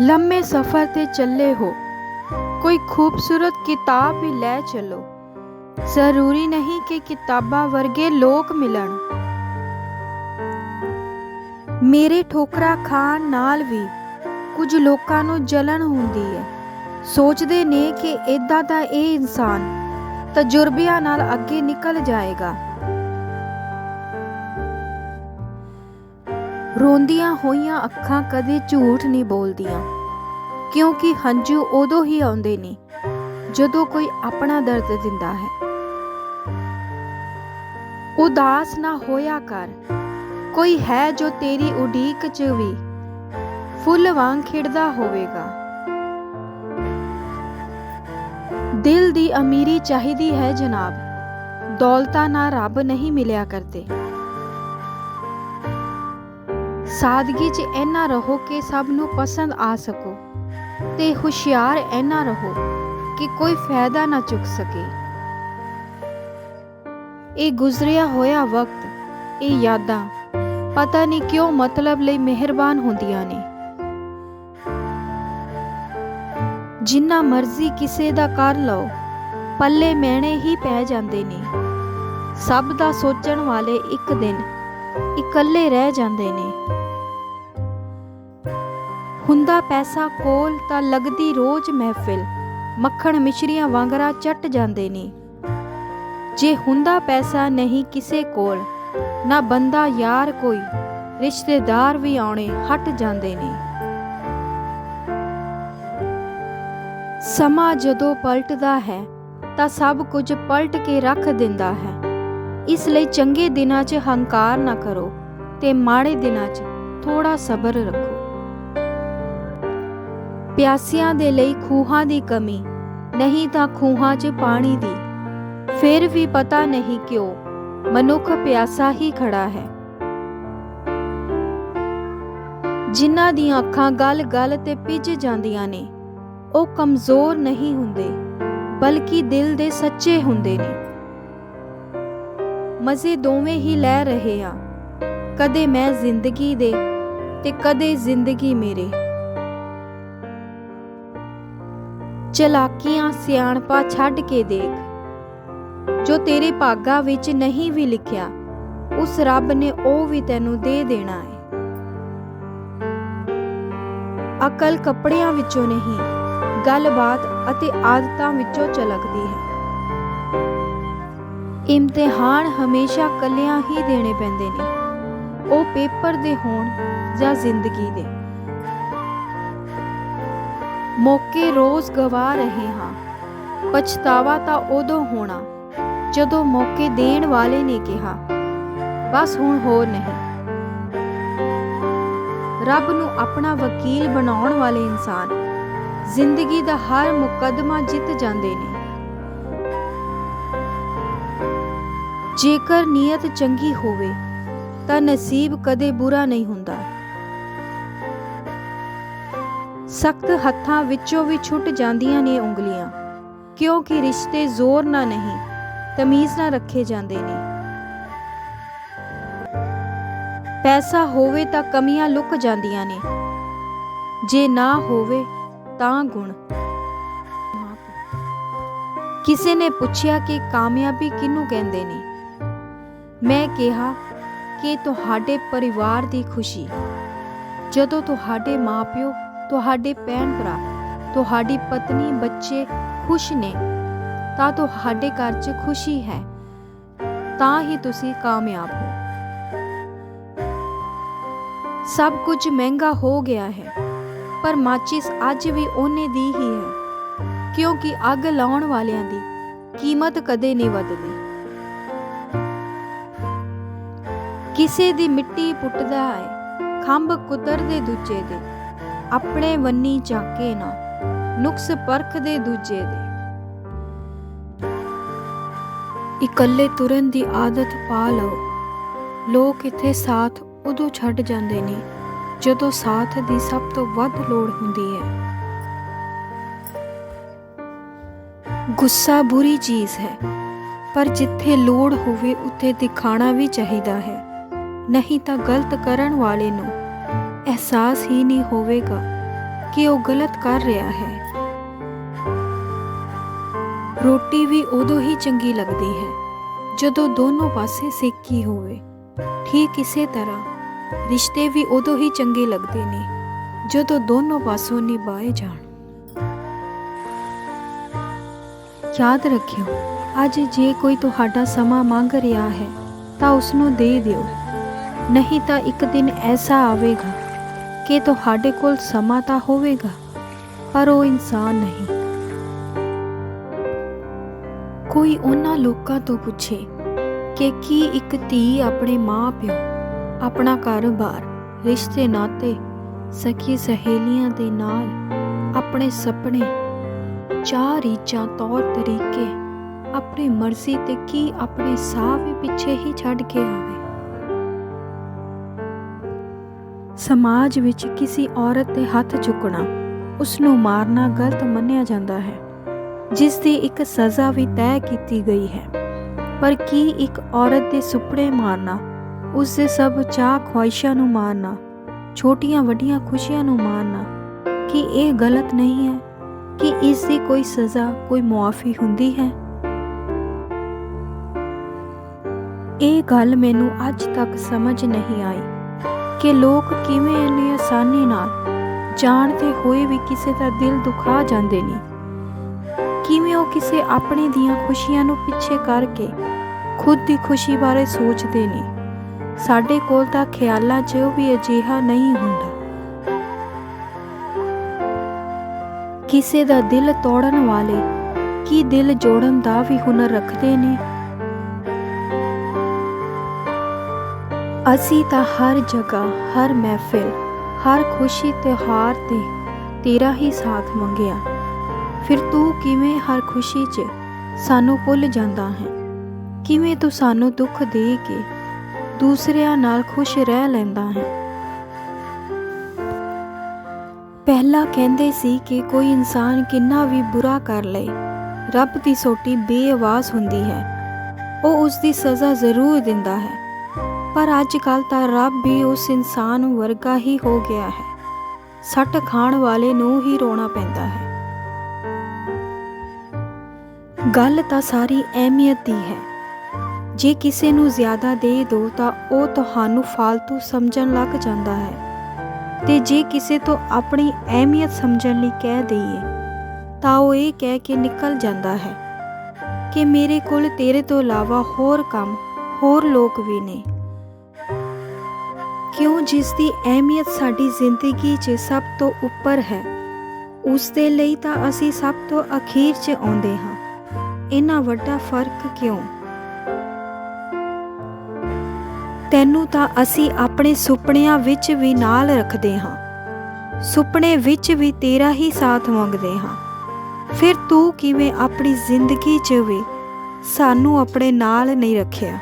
ਲੰਮੇ ਸਫ਼ਰ ਤੇ ਚੱਲੇ ਹੋ। ਕੋਈ ਖੂਬਸੂਰਤ ਕਿਤਾਬ ਵੀ ਲੈ ਚਲੋ। ਜ਼ਰੂਰੀ ਨਹੀਂ ਕਿ ਕਿਤਾਬਾਂ ਵਰਗੇ ਲੋਕ ਮਿਲਣ। ਮੇਰੇ ਠੋਕਰਾ ਖਾਣ ਨਾਲ ਵੀ ਕੁਝ ਲੋਕਾਂ ਨੂੰ ਜਲਣ ਹੁੰਦੀ ਹੈ। ਸੋਚਦੇ ਨੇ ਕਿ ਇਦਾਂ ਦਾ ਇਹ ਇਨਸਾਨ ਤਜਰਬਿਆਂ ਨਾਲ ਅੱਗੇ ਨਿਕਲ ਜਾਏਗਾ। ਰੋਂਦੀਆਂ ਹੋਈਆਂ ਅੱਖਾਂ ਕਦੇ ਝੂਠ ਨਹੀਂ ਬੋਲਦੀਆਂ। ਕਿਉਂਕਿ ਹੰਝੂ ਉਦੋਂ ਹੀ ਆਉਂਦੇ ਨੇ ਜਦੋਂ ਕੋਈ ਆਪਣਾ ਦਰਦ ਦਿੰਦਾ ਹੈ। ਉਦਾਸ ਨਾ ਹੋਇਆ ਕਰ। ਕੋਈ ਹੈ ਜੋ ਤੇਰੀ ਉਡੀਕ 'ਚ ਵੀ ਫੁੱਲ ਵਾਂਗ ਖਿੜਦਾ ਹੋਵੇਗਾ। ਦਿਲ ਦੀ ਅਮੀਰੀ ਚਾਹੀਦੀ ਹੈ ਜਨਾਬ, ਦੌਲਤਾਂ ਨਾਲ ਰੱਬ ਨਹੀਂ ਮਿਲਿਆ ਕਰਦੇ। ਸਾਦਗੀ 'ਚ ਐਨਾ ਰਹੋ ਕਿ ਸਭ ਨੂੰ ਪਸੰਦ ਆ ਸਕੋ। ਤੇ ਹੁਸ਼ਿਆਰ ਐਨਾ ਰਹੋ ਕਿ ਕੋਈ ਫਾਇਦਾ ਨਾ ਚੁੱਕ ਸਕੇ। ਇਹ ਗੁਜ਼ਰਿਆ ਹੋਇਆ ਵਕਤ, ਇਹ ਯਾਦਾਂ ਪਤਾ ਨਹੀਂ ਕਿਉਂ ਮਤਲਬ ਲਈ ਮਿਹਰਬਾਨ ਹੁੰਦੀਆਂ ਨੇ। ਜਿੰਨਾ ਮਰਜ਼ੀ ਕਿਸੇ ਦਾ ਕਰ ਲਓ, ਪੱਲੇ ਮੈਣੇ ਹੀ ਪੈ ਜਾਂਦੇ ਨੇ। ਸਭ ਦਾ ਸੋਚਣ ਵਾਲੇ ਇੱਕ ਦਿਨ ਇਕੱਲੇ ਰਹਿ ਜਾਂਦੇ ਨੇ। ਹੁੰਦਾ ਪੈਸਾ ਕੋਲ ਤਾਂ ਲੱਗਦੀ ਰੋਜ਼ ਮਹਿਫਿਲ। ਮੱਖਣ ਮਿਸ਼ਰੀਆਂ ਵਾਂਗਰਾ ਚੱਟ ਜਾਂਦੇ ਨੇ। ਜੇ ਹੁੰਦਾ ਪੈਸਾ ਨਹੀਂ ਕਿਸੇ ਕੋਲ, ਨਾ ਬੰਦਾ ਯਾਰ ਕੋਈ, ਰਿਸ਼ਤੇਦਾਰ ਵੀ ਆਉਣੇ ਹਟ ਜਾਂਦੇ ਨੇ। ਸਮਾਂ ਜਦੋਂ ਪਲਟਦਾ ਹੈ, ਤਾਂ ਸਭ ਕੁਝ ਪਲਟ ਕੇ ਰੱਖ ਦਿੰਦਾ ਹੈ। ਇਸ ਲਈ ਚੰਗੇ ਦਿਨਾਂ 'ਚ ਹੰਕਾਰ ਨਾ ਕਰੋ ਤੇ ਮਾੜੇ ਦਿਨਾਂ 'ਚ ਥੋੜਾ ਸਬਰ ਰੱਖੋ। ਪਿਆਸਿਆਂ ਦੇ ਲਈ ਖੂਹਾਂ ਦੀ ਕਮੀ, ਨਹੀਂ ਤਾਂ ਖੂਹਾਂ 'ਚ ਪਾਣੀ ਦੀ। ਫਿਰ ਵੀ ਪਤਾ ਨਹੀਂ ਕਿਉਂ ਮਨੁੱਖ ਪਿਆਸਾ ਹੀ ਖੜਾ ਹੈ। ਜਿਨ੍ਹਾਂ ਦੀਆਂ ਅੱਖਾਂ ਗੱਲ ਗੱਲ ਤੇ ਭਿੱਜ ਜਾਂਦੀਆਂ ਨੇ, ਉਹ ਕਮਜ਼ੋਰ ਨਹੀਂ ਹੁੰਦੇ, ਬਲਕਿ ਦਿਲ ਦੇ ਸੱਚੇ ਹੁੰਦੇ ਨੇ। ਮਜ਼ੇ ਦੋਵੇਂ ਹੀ ਲੈ ਰਹੇ ਆ। ਕਦੇ ਮੈਂ ਜ਼ਿੰਦਗੀ ਦੇ ਤੇ ਕਦੇ ਜ਼ਿੰਦਗੀ ਮੇਰੇ। ਚਲਾਕੀਆਂ ਸਿਆਣਪਾ ਛੱਡ ਕੇ ਦੇਖ। ਜੋ ਤੇਰੇ ਭਾਗਾ ਵਿੱਚ ਨਹੀਂ ਵੀ ਲਿਖਿਆ, ਉਸ ਰੱਬ ਨੇ ਉਹ ਵੀ ਤੈਨੂੰ ਦੇ ਦੇਣਾ ਹੈ ਅਕਲ ਕੱਪੜਿਆਂ ਵਿੱਚੋਂ ਨਹੀਂ, ਗੱਲਬਾਤ ਅਤੇ ਆਦਤਾਂ ਵਿੱਚੋਂ ਚਲਕਦੀ ਹੈ। ਇਮਤਿਹਾਨ ਹਮੇਸ਼ਾ ਕੱਲਿਆਂ ਹੀ ਦੇਣੇ ਪੈਂਦੇ ਨੇ। ਉਹ ਪੇਪਰ ਦੇ ਹੋਣ ਜਾਂ ਜ਼ਿੰਦਗੀ ਦੇ। ਮੌਕੇ ਰੋਜ਼ ਗਵਾ ਰਹੇ ਹਾਂ। ਪਛਤਾਵਾ ਤਾਂ ਉਦੋਂ ਹੋਣਾ, ਜਦੋਂ ਮੌਕੇ ਦੇਣ ਵਾਲੇ ਨੇ ਕਿਹਾ। ਬਸ ਹੁਣ ਹੋਰ ਨਹੀਂ। ਰੱਬ ਨੂੰ ਆਪਣਾ ਵਕੀਲ ਬਣਾਉਣ ਵਾਲੇ ਇਨਸਾਨ, ਜ਼ਿੰਦਗੀ ਦਾ ਹਰ ਮੁਕੱਦਮਾ ਜਿੱਤ ਜਾਂਦੇ ਨੇ। ਜੇਕਰ ਨੀਅਤ ਚੰਗੀ ਹੋਵੇ, ਤਾਂ ਨਸੀਬ ਕਦੇ ਬੁਰਾ ਨਹੀਂ ਹੁੰਦਾ। ਸਖਤ ਹੱਥਾਂ ਵਿੱਚੋਂ ਵੀ ਛੁੱਟ ਜਾਂਦੀਆਂ ਨੇ ਉਂਗਲੀਆਂ। ਕਿਉਂਕਿ ਰਿਸ਼ਤੇ ਜ਼ੋਰ ਨਾਲ ਨਹੀਂ, ਤਮੀਜ਼ ਨਾਲ ਰੱਖੇ ਜਾਂਦੇ ਨੇ। ਪੈਸਾ ਹੋਵੇ ਤਾਂ ਕਮੀਆਂ ਲੁਕ ਜਾਂਦੀਆਂ ਨੇ। ਜੇ ਨਾ ਹੋਵੇ ਤਾਂ ਗੁਣ। ਕਿਸੇ ਨੇ ਪੁੱਛਿਆ ਕਿ ਕਾਮਯਾਬੀ ਕਿਹਨੂੰ ਕਹਿੰਦੇ ਨੇ? ਮੈਂ ਕਿਹਾ ਕਿ ਤੁਹਾਡੇ ਪਰਿਵਾਰ ਦੀ ਖੁਸ਼ੀ। ਜਦੋਂ ਤੁਹਾਡੇ ਮਾਪਿਓ ਤੁਹਾਡੇ ਭੈਣ ਭਰਾ, ਤੁਹਾਡੀ ਪਤਨੀ, ਬੱਚੇ ਖੁਸ਼ ਨੇ, ਤਾਂ ਤੁਹਾਡੇ ਘਰ 'ਚ ਖੁਸ਼ੀ ਹੈ, ਤਾਂ ਹੀ ਤੁਸੀਂ ਕਾਮਯਾਬ ਹੋ। ਸਭ ਕੁਝ ਮਹਿੰਗਾ ਹੋ ਗਿਆ ਹੈ, ਪਰ ਮਾਚਿਸ ਅੱਜ ਵੀ ਉਹਨੇ ਦੀ ਹੀ ਹੈ, ਕਿਉਂਕਿ ਅੱਗ ਲਾਉਣ ਵਾਲਿਆਂ ਦੀ ਕੀਮਤ ਕਦੇ ਨਹੀਂ ਵੱਧਦੀ। ਕਿਸੇ ਦੀ ਮਿੱਟੀ ਪੁੱਟਦਾ ਹੈ, ਖੰਭ ਕੁਤਰਦੇ ਦੂਜੇ ਦੇ ਆਪਣੇ ਵੰਨੀ ਚਾਕੇ ਨਾ, ਨੁਕਸ ਪਰਖਦੇ ਦੂਜੇ ਦੇ। ਇਕੱਲੇ ਤੁਰਨ ਦੀ ਆਦਤ ਪਾ ਲਓ। ਲੋਕ ਇੱਥੇ ਸਾਥ ਉਦੋਂ ਛੱਡ ਜਾਂਦੇ ਨੇ, ਜਦੋਂ ਸਾਥ ਦੀ ਸਭ ਤੋਂ ਵੱਧ ਲੋੜ ਹੁੰਦੀ ਹੈ। ਗੁੱਸਾ ਬੁਰੀ ਚੀਜ਼ ਹੈ, ਪਰ ਜਿੱਥੇ ਲੋੜ ਹੋਵੇ ਉੱਥੇ ਦਿਖਾਣਾ ਵੀ ਚਾਹੀਦਾ ਹੈ। ਨਹੀਂ ਤਾਂ ਗਲਤ ਕਰਨ ਵਾਲੇ ਨੂੰ ਅਹਿਸਾਸ ਹੀ ਨਹੀਂ ਹੋਵੇਗਾ ਕਿ ਉਹ ਗਲਤ ਕਰ ਰਿਹਾ ਹੈ। ਰੋਟੀ ਵੀ ਉਦੋਂ ਹੀ ਚੰਗੀ ਲੱਗਦੀ ਹੈ, ਜਦੋਂ ਦੋਨੋਂ ਪਾਸੇ ਸੇਕੀ ਹੋਵੇ। ਠੀਕ ਇਸੇ ਤਰ੍ਹਾਂ ਰਿਸ਼ਤੇ ਵੀ ਉਦੋਂ ਹੀ ਚੰਗੇ ਲੱਗਦੇ ਨੇ, ਜਦੋਂ ਦੋਨੋਂ ਪਾਸੋਂ ਨਿਭਾਏ ਜਾਣ। ਯਾਦ ਰੱਖਿਓ, ਅੱਜ ਜੇ ਕੋਈ ਤੁਹਾਡਾ ਸਮਾਂ ਮੰਗ ਰਿਹਾ ਹੈ ਤਾਂ ਉਸ ਨੂੰ ਦੇ ਦਿਓ, ਨਹੀਂ ਤਾਂ ਇੱਕ ਦਿਨ ਐਸਾ ਆਵੇਗਾ ਕਿ ਤੁਹਾਡੇ ਕੋਲ ਸਮਾਂ ਤਾਂ ਹੋਵੇਗਾ, ਪਰ ਉਹ ਇਨਸਾਨ ਨਹੀਂ। ਕੋਈ ਉਹਨਾਂ ਲੋਕਾਂ ਤੋਂ ਪੁੱਛੇ ਕਿ ਕੀ ਇੱਕ ਧੀ ਆਪਣੇ ਮਾਂ-ਪਿਓ, ਆਪਣਾ ਕਾਰੋਬਾਰ ਰਿਸ਼ਤੇ ਨਾਤੇ ਸਖੀ ਸਹੇਲੀਆਂ ਦੇ ਨਾਲ ਆਪਣੇ ਸਪਨੇ ਚਾਰ ਰੀਚਾਂ ਤੌਰ ਤਰੀਕੇ, ਆਪਣੀ ਮਰਜ਼ੀ ਤੇ ਕੀ ਆਪਣੇ ਸਾਹ ਵੀ ਪਿੱਛੇ ਹੀ ਛੱਡ ਕੇ ਆਵੇ? ਸਮਾਜ ਵਿੱਚ ਕਿਸੇ ਔਰਤ ਦੇ ਹੱਥ ਚੁੱਕਣਾ ਉਸ ਨੂੰ ਮਾਰਨਾ ਗਲਤ ਮੰਨਿਆ ਜਾਂਦਾ ਹੈ, ਜਿਸ ਦੀ ਇੱਕ ਸਜ਼ਾ ਵੀ ਤੈਅ ਕੀਤੀ ਗਈ ਹੈ। ਪਰ ਕੀ ਇੱਕ ਔਰਤ ਦੇ ਸੁਪਨੇ ਮਾਰਨਾ, ਉਸ ਦੇ ਸਭ ਚਾਹ ਖੁਆਇਸ਼ਾਂ ਨੂੰ ਮਾਰਨਾ, ਛੋਟੀਆਂ ਵੱਡੀਆਂ ਖੁਸ਼ੀਆਂ ਨੂੰ ਮਾਰਨਾ, ਕੀ ਇਹ ਗਲਤ ਨਹੀਂ ਹੈ ਕਿ ਇਸ ਦੀ ਕੋਈ ਸਜ਼ਾ, ਕੋਈ ਮੁਆਫੀ ਹੁੰਦੀ ਹੈ? ਇਹ ਗੱਲ ਮੈਨੂੰ ਅੱਜ ਤੱਕ ਸਮਝ ਨਹੀਂ ਆਈ। ਕਿ ਲੋਕ ਕਿਵੇਂ ਇੰਨੀ ਆਸਾਨੀ ਨਾਲ ਜਾਣਦੇ ਹੋਏ ਵੀ ਕਿਸੇ ਦਾ ਦਿਲ ਦੁਖਾ ਜਾਂਦੇ ਨੇ? ਕਿਵੇਂ ਉਹ ਕਿਸੇ ਆਪਣੇ ਦੀਆਂ ਖੁਸ਼ੀਆਂ ਨੂੰ ਪਿੱਛੇ ਕਰਕੇ ਖੁਦ ਦੀ ਖੁਸ਼ੀ ਬਾਰੇ ਸੋਚਦੇ ਨੇ? ਸਾਡੇ ਕੋਲ ਤਾਂ ਖਿਆਲਾਂ 'ਚ ਵੀ ਅਜਿਹਾ ਨਹੀਂ ਹੁੰਦਾ। ਕਿਸੇ ਦਾ ਦਿਲ ਤੋੜਨ ਵਾਲੇ ਕੀ ਦਿਲ ਜੋੜਨ ਦਾ ਵੀ ਹੁਨਰ ਰੱਖਦੇ ਨੇ? ਅਸੀਂ ਤਾਂ ਹਰ ਜਗ੍ਹਾ, ਹਰ ਮਹਿਫਿਲ, ਹਰ ਖੁਸ਼ੀ ਤਿਉਹਾਰ ਤੇ ਤੇਰਾ ਹੀ ਸਾਥ ਮੰਗਿਆ। ਫਿਰ ਤੂੰ ਕਿਵੇਂ ਹਰ ਖੁਸ਼ੀ 'ਚ ਸਾਨੂੰ ਭੁੱਲ ਜਾਂਦਾ ਹੈ? ਕਿਵੇਂ ਤੂੰ ਸਾਨੂੰ ਦੁੱਖ ਦੇ ਕੇ ਦੂਸਰਿਆਂ ਨਾਲ ਖੁਸ਼ ਰਹਿ ਲੈਂਦਾ ਹੈ? ਪਹਿਲਾਂ ਕਹਿੰਦੇ ਸੀ ਕਿ ਕੋਈ ਇਨਸਾਨ ਕਿੰਨਾ ਵੀ ਬੁਰਾ ਕਰ ਲਏ, ਰੱਬ ਦੀ ਸੋਟੀ ਬੇਆਵਾਜ਼ ਹੁੰਦੀ ਹੈ। ਉਹ ਉਸ ਦੀ ਸਜ਼ਾ ਜ਼ਰੂਰ ਦਿੰਦਾ ਹੈ। ਪਰ ਅੱਜ ਕੱਲ ਤਾਂ ਰੱਬ ਵੀ ਉਸ ਇਨਸਾਨ ਵਰਗਾ ਹੀ ਹੋ ਗਿਆ ਹੈ। ਸੱਟ ਖਾਣ ਵਾਲੇ ਨੂੰ ਹੀ ਰੋਣਾ ਪੈਂਦਾ ਹੈ। ਗੱਲ ਤਾਂ ਸਾਰੀ ਅਹਿਮੀਅਤ ਦੀ ਹੈ। ਜੇ ਕਿਸੇ ਨੂੰ ਜ਼ਿਆਦਾ ਦੇ ਦੋ ਤਾਂ ਉਹ ਤੁਹਾਨੂੰ ਫालतू ਸਮਝਣ ਲੱਗ ਜਾਂਦਾ ਹੈ। ਤੇ ਜੇ ਕਿਸੇ ਤੋਂ ਆਪਣੀ ਅਹਿਮੀਅਤ ਸਮਝਣ ਲਈ ਕਹਿ ਦਈਏ, ਤਾਂ ਉਹ ਇਹ ਕਹਿ ਕੇ ਨਿਕਲ ਜਾਂਦਾ ਹੈ ਕਿ ਮੇਰੇ ਕੋਲ ਤੇਰੇ ਤੋਂ ਇਲਾਵਾ ਹੋਰ ਕੰਮ, ਹੋਰ ਲੋਕ ਵੀ ਨੇ। ਕਿਉਂ ਜਿਸ ਦੀ ਅਹਿਮੀਅਤ ਸਾਡੀ ਜ਼ਿੰਦਗੀ 'ਚ ਸਭ ਤੋਂ ਉੱਪਰ ਹੈ? ਉਸ ਦੇ ਲਈ ਤਾਂ ਅਸੀਂ ਸਭ ਤੋਂ ਅਖੀਰ 'ਚ ਆਉਂਦੇ ਹਾਂ। ਇੰਨਾ ਵੱਡਾ ਫ਼ਰਕ ਕਿਉਂ? ਤੈਨੂੰ ਤਾਂ ਅਸੀਂ ਆਪਣੇ ਸੁਪਨਿਆਂ ਵਿੱਚ ਵੀ ਨਾਲ ਰੱਖਦੇ ਹਾਂ। ਸੁਪਨੇ ਵਿੱਚ ਵੀ ਤੇਰਾ ਹੀ ਸਾਥ ਮੰਗਦੇ ਹਾਂ। ਫਿਰ ਤੂੰ ਕਿਵੇਂ ਆਪਣੀ ਜ਼ਿੰਦਗੀ 'ਚ ਵੀ ਸਾਨੂੰ ਆਪਣੇ ਨਾਲ ਨਹੀਂ ਰੱਖਿਆ?